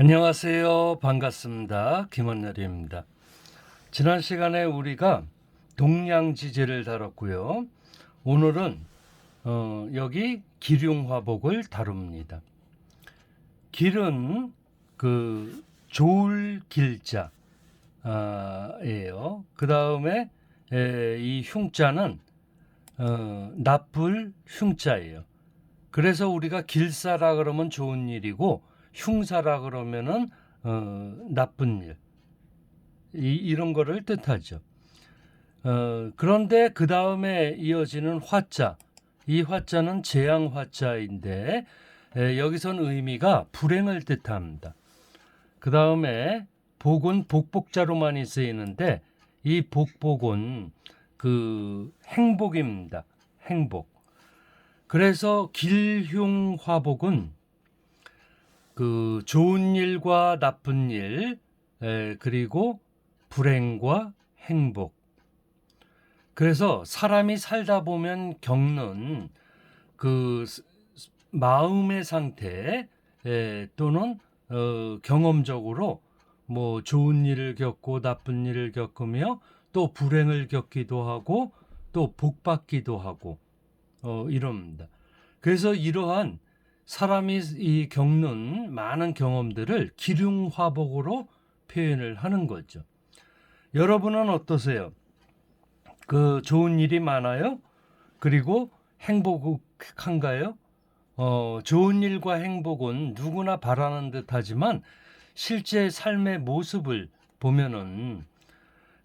안녕하세요. 반갑습니다. 김원열입니다. 지난 시간에 우리가 동양지제를 다뤘고요. 오늘은 어, 여기 기륭화복을 다룹니다. 길은 그 좋을 길자 아, 예요. 그 다음에 이 흉자는 어, 나쁠 흉자예요. 그래서 우리가 길사라 그러면 좋은 일이고 흉사라 그러면은 어, 나쁜 일 이, 이런 거를 뜻하죠. 어, 그런데 그 다음에 이어지는 화자 이 화자는 재앙 화자인데 에, 여기선 의미가 불행을 뜻합니다. 그 다음에 복은 복복자로 많이 쓰이는데 이 복복은 그 행복입니다. 행복. 그래서 길흉화복은 그 좋은 일과 나쁜 일, 에, 그리고 불행과 행복. 그래서 사람이 살다 보면 겪는 그 마음의 상태 에, 또는 어, 경험적으로 뭐 좋은 일을 겪고 나쁜 일을 겪으며 또 불행을 겪기도 하고 또 복받기도 하고 어, 이럽니다. 그래서 이러한 사람이 이 겪는 많은 경험들을 기륭화복으로 표현을 하는 거죠. 여러분은 어떠세요? 그 좋은 일이 많아요? 그리고 행복한가요? 어, 좋은 일과 행복은 누구나 바라는 듯 하지만 실제 삶의 모습을 보면은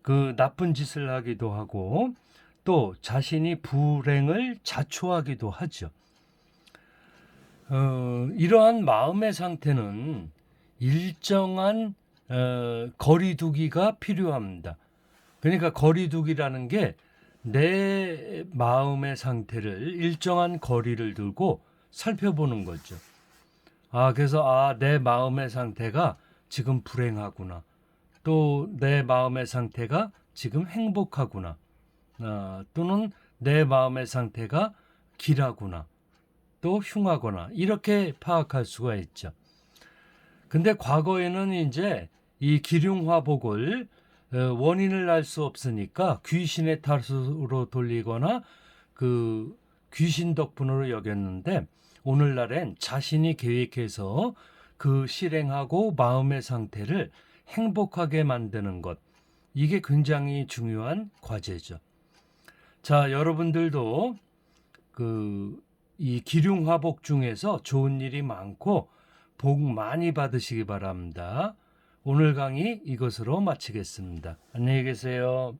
그 나쁜 짓을 하기도 하고 또 자신이 불행을 자초하기도 하죠. 어, 이러한 마음의 상태는 일정한 어, 거리두기가 필요합니다. 그러니까 거리두기라는 게 내 마음의 상태를 일정한 거리를 두고 살펴보는 거죠. 아, 그래서 아, 내 마음의 상태가 지금 불행하구나. 또 내 마음의 상태가 지금 행복하구나. 아, 또는 내 마음의 상태가 길하구나. 또 흉하거나 이렇게 파악할 수가 있죠. 근데 과거에는 이제 이 기륭화복을 어, 원인을 알 수 없으니까 귀신의 탓으로 돌리거나 그 귀신 덕분으로 여겼는데 오늘날엔 자신이 계획해서 그 실행하고 마음의 상태를 행복하게 만드는 것 이게 굉장히 중요한 과제죠. 자, 여러분들도 그 이 기륭화복 중에서 좋은 일이 많고 복 많이 받으시기 바랍니다. 오늘 강의 이것으로 마치겠습니다. 안녕히 계세요.